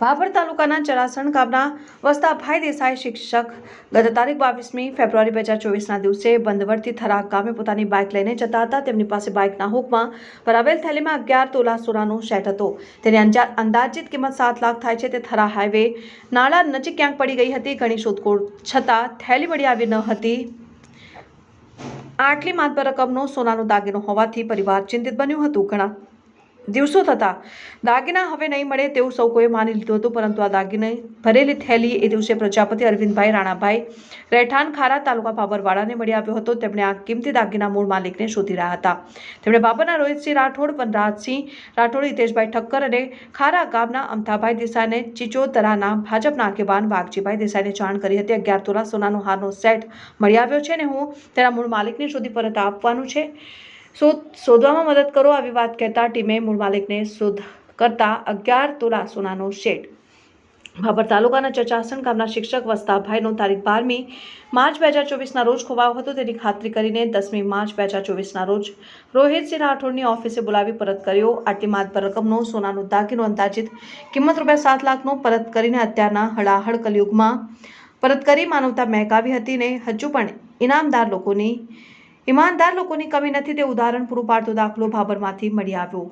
ભાભર તાલુકાના ચરાસણ ગામના વસતા ભાઈ દેસાઈ શિક્ષક ગત તારીખ બાવીસમી ફેબ્રુઆરી બે હજાર ચોવીસના દિવસે બંધવડથી થરાક ગામે પોતાની બાઇક લઈને જતા હતા. તેમની પાસે બાઇકના હુકમાં ભરાવેલ થેલીમાં અગિયાર તોલા સોનાનો સેટ હતો. તેની અંદાજિત કિંમત સાત લાખ થાય છે. તે થરા હાઈવે નાળા નજીક ક્યાંક પડી ગઈ હતી. ઘણી શોધખોળ છતાં થેલી મળી આવી ન હતી. આટલી માત્ર રકમનો સોનાનો દાગીનો હોવાથી પરિવાર ચિંતિત બન્યું હતું. ઘણા દિવસો થતા દાગીના હવે નહીં મળે તેવું સૌ કોઈએ માની લીધું હતું, પરંતુ આ દાગીને ભરેલી થેલી એ દિવસે પ્રજાપતિ અરવિંદભાઈ રાણાભાઈ રહેઠાણ ખારા તાલુકા બાબરવાડાને મળી આવ્યો હતો. તેમણે આ કિંમતી દાગીના મૂળ માલિકને શોધી રહ્યા હતા. તેમણે બાબરના રોહિતસિંહ રાઠોડ, વનરાજસિંહ રાઠોડ, હિતેશભાઈ ઠક્કર અને ખારા ગામના અમથાભાઈ દેસાઈને ચિચોતરાના ભાજપના આગેવાન વાઘજીભાઈ દેસાઈને જાણ કરી હતી. અગિયાર તોલા સોનાનો હારનો સેટ મળી આવ્યો છે ને હું તેના મૂળ માલિકને શોધી પરત આપવાનું છે. શોધવામાં મદદ કરો આવી વાત કહેતા ટીમે મૂળ માલિકને શોધ કરતા અગિયાર તોલા સોનાનો શેડ. ભાભર તાલુકાના ચચાસણ ગામના શિક્ષક વસ્તાભાઈનો તારીખ બારમી માર્ચ બે હજાર ચોવીસના રોજ ખોવાયો હતો. તેની ખાતરી કરીને દસમી માર્ચ બે હજાર ચોવીસના રોજ રોહિતસિંહ રાઠોડની ઓફિસે બોલાવી પરત કર્યો. આટલી માતબર રકમનો સોનાનો દાગીનો અંદાજિત કિંમત રૂપિયા સાત લાખનો પરત કરીને અત્યારના હળાહળ કલયુગમાં પરત કરી માનવતા મહેકાવી હતી ને હજુ પણ ઇનામદાર લોકોની ઈમાનદાર લોકોની કમી નથી તે ઉદાહરણ પૂરું પાડતો દાખલો ભાબરમાંથી મળી આવ્યો.